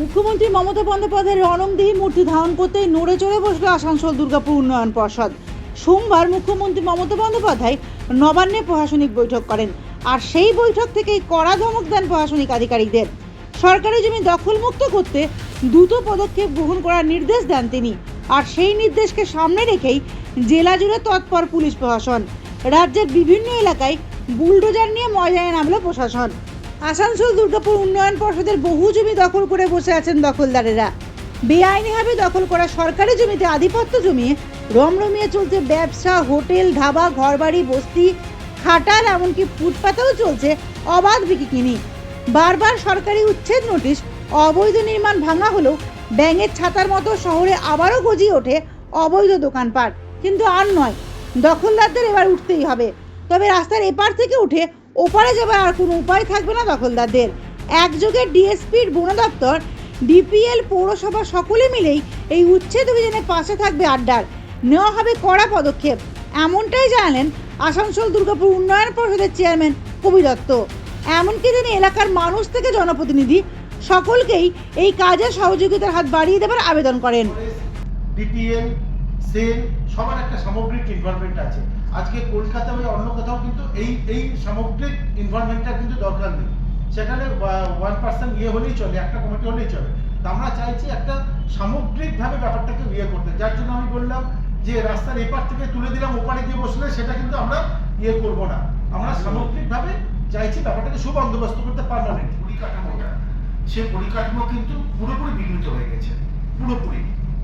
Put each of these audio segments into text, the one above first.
মুখ্যমন্ত্রী মমতা বন্দ্যোপাধ্যায়ের রণংদেহী মূর্তি ধারণ করতেই নড়ে চড়ে বসল আসানসোল দুর্গাপুর উন্নয়ন পর্ষদ। সোমবার মুখ্যমন্ত্রী মমতা বন্দ্যোপাধ্যায় নবান্নে প্রশাসনিক বৈঠক করেন আর সেই বৈঠক থেকেই কড়া ধমক দেন প্রশাসনিক আধিকারিকদের। সরকারি জমি দখলমুক্ত করতে দ্রুত পদক্ষেপ গ্রহণ করার নির্দেশ দেন তিনি আর সেই নির্দেশকে সামনে রেখেই জেলা জুড়ে তৎপর পুলিশ প্রশাসন। রাজ্যের বিভিন্ন এলাকায় বুলডোজার নিয়ে ময়দানে নামলো প্রশাসন। আসানসোল, দুর্গাপুর উন্নয়ন পর্ষদের বহু জমি দখল করে বসে আছেন দখলদারেরা। বেআইনিভাবে দখল করা সরকারি জমিতে আধিপত্য জমিয়ে রমরমিয়ে চলছে ব্যবসা, হোটেল, ধাবা, ঘরবাড়ি, বস্তি, খাটাল, এমনকি ফুটপাতেও চলছে অবাধ বিকিকিনি বারবার সরকারি উচ্ছেদ নোটিশ, অবৈধ নির্মাণ ভাঙা হলেও ব্যাঙের ছাতার মতো শহরে আবারও গজিয়ে ওঠে অবৈধ দোকানপাট। কিন্তু আর নয়, দখলদারদের এবার উঠতেই হবে। তবে রাস্তার এপার থেকে উঠে ওপারে যাবার আর কোনো উপায় থাকবে না দখলদারদের। একযোগে ডিএসপির বন দপ্তর, ডিপিএল পৌরসভা সকলে মিলেই এই উচ্ছেদ অভিযানের পাশে থাকবে আড্ডার। নেওয়া হবে কড়া পদক্ষেপ। এমনটাই জানালেন আসানসোল দুর্গাপুর উন্নয়ন পরিষদের চেয়ারম্যান কবি দত্ত। এমনকি তিনি এলাকার মানুষ থেকে জনপ্রতিনিধি সকলকেই এই কাজে সহযোগিতার হাত বাড়িয়ে দেবার আবেদন করেন। ডিপিএল, সেল, সবার একটা সামগ্রিক ইনভলভমেন্ট আছে। আজকে কলকাতা বা অন্য কোথাও কিন্তু এই এই সামগ্রিক ইনভলভমেন্টটা কিন্তু দরকার নেই। সেখানে ওয়ান পার্সেন্ট ইয়ে হলেই চলে একটা কমিটি হলেই চলে। তা আমরা চাইছি একটা সামগ্রিকভাবে ব্যাপারটাকে ইয়ে করতে। যার জন্য আমি বললাম যে রাস্তার এপার থেকে তুলে দিলাম ওপারে গিয়ে বসলে সেটা কিন্তু আমরা ইয়ে করব না। আমরা সামগ্রিকভাবে চাইছি ব্যাপারটাকে সুবন্দোবস্ত করতে পারমানেন্ট পরিকাঠামোটা সে পরিকাঠামো কিন্তু পুরোপুরি বিঘ্নিত হয়ে গেছে। পুরোপুরি।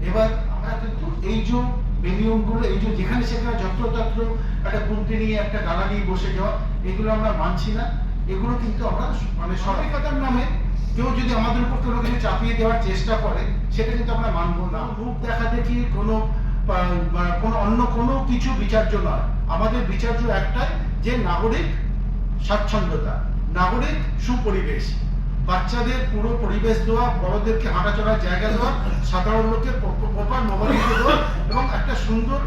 এবার আমরা কিন্তু এই যে বেনিয়মগুলো এই যে যেখানে সেখানে যত্রতত্র একটা কুন্তি নিয়ে একটা ডালা নিয়ে বসে যাওয়া এগুলো আমরা মানছি না। এগুলো কিন্তু আমরা মানে সরকার নামে কেউ যদি আমাদের উপর কোনো কিছু চাপিয়ে দেওয়ার চেষ্টা করে সেটা কিন্তু আমরা মানবো না। রূপ দেখা দেখি কোনো কোনো অন্য কোনো কিছু বিচার্য নয়। আমাদের বিচার্য একটাই যে নাগরিক স্বাচ্ছন্দ্যতা নাগরিক সুপরিবেশ। বাচ্চাদের পুরো পরিবেশ দেওয়া, বড়দেরকে হাঁটা জায়গা দেওয়া, সাধারণ লোকের প্রপার মোবাইল দেওয়া এবং একটা সুন্দর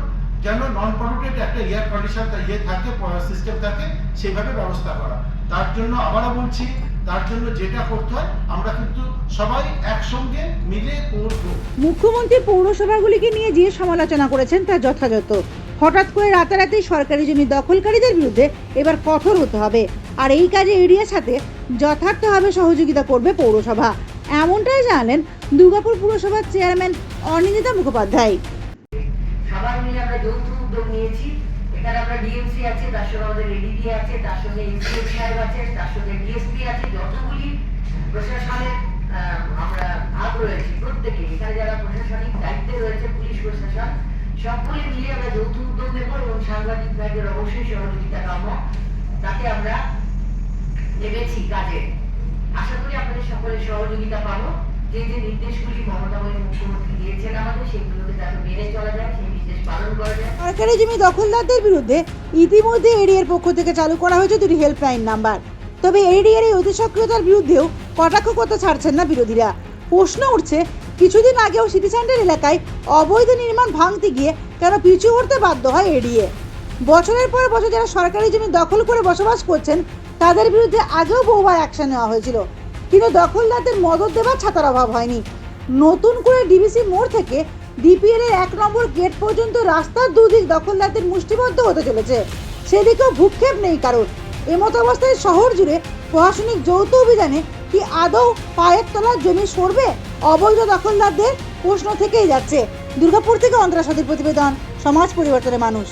যেন নন পলিউটেড একটা এয়ার কন্ডিশন ইয়ে থাকে সিস্টেম থাকে সেইভাবে ব্যবস্থা করা। তার জন্য আবারও বলছি, তার জন্য যেটা করতে হয়, আমরা কিন্তু সবাই একসঙ্গে মিলে করব। মুখ্যমন্ত্রী পৌরসভাগুলিকে নিয়ে যে সমালোচনা করেছেন তা যথাযথ। হঠাৎ করে রাতারাতি সরকারি জমি দখলকারীদের বিরুদ্ধে এবার কঠোর হতে হবে। আর এই কাজে এড়িয়ে সাথে যথার্থভাবে সহযোগিতা করবে পৌরসভা। এমনটাই জানালেন দুর্গাপুর পুরসভার চেয়ারম্যান অনিন্দিতা মুখোপাধ্যায়। এখানে আমরা ডিএমসি আছে, তার সঙ্গে আমাদের আছে, তার সঙ্গে সাহেব আছে, তার সঙ্গে ডিএসপি আছে, যতগুলি প্রশাসনের আমরা ভাগ রয়েছি প্রত্যেকে এখানে যারা প্রশাসনিক দায়িত্বে রয়েছে, পুলিশ প্রশাসন আমরা যৌথ উদ্যোগ নেব এবং সাংবাদিক অবশ্যই সহযোগিতা তাতে আমরা কাজে আশা করি আপনাদের সহযোগিতা যে যে নির্দেশগুলি মমতাময়ী মুখ্যমন্ত্রী দিয়েছেন আমাদের সেগুলোকে যাতে মেনে চলা যায় সেই নির্দেশ পালন করা যায় সরকারি জমি দখলদারদের বিরুদ্ধে ইতিমধ্যে এডিএর পক্ষ থেকে চালু করা হয়েছে দুটি হেল্পলাইন নাম্বার তবে এডিএর এই অতি সক্রিয়তার বিরুদ্ধেও কটাক্ষ করতে ছাড়ছেন না বিরোধীরা প্রশ্ন উঠছে কিছুদিন আগেও সিটি সেন্টার এলাকায় অবৈধ নির্মাণ ভাঙতে গিয়ে কেন পিছু হতে বাধ্য হয় এড়িয়ে। বছরের পর বছর যারা সরকারি জমি দখল করে বসবাস করছেন, তাদের বিরুদ্ধে আগেও বহুবার অ্যাকশন নেওয়া হয়েছিল। কিন্তু দখলদারদের মদত দেবার ছাতার অভাব হয়নি। নতুন করে ডিবিসি মোড় থেকে ডিপিএল এর এক নম্বর গেট পর্যন্ত রাস্তার দুদিক দখলদারদের মুষ্টিবদ্ধ হতে চলেছে। সেদিকেও ভূক্ষেপ নেই কারণ এমতো অবস্থায় শহর জুড়ে প্রশাসনিক যৌথ অভিযানে কি আদৌ পায়ের তলার জমি সরবে? অবৈধ দখলদারদের প্রশ্ন থেকেই যাচ্ছে। দুর্গাপুর থেকে অন্তরা প্রতিবেদন সমাজ পরিবর্তনের মানুষ।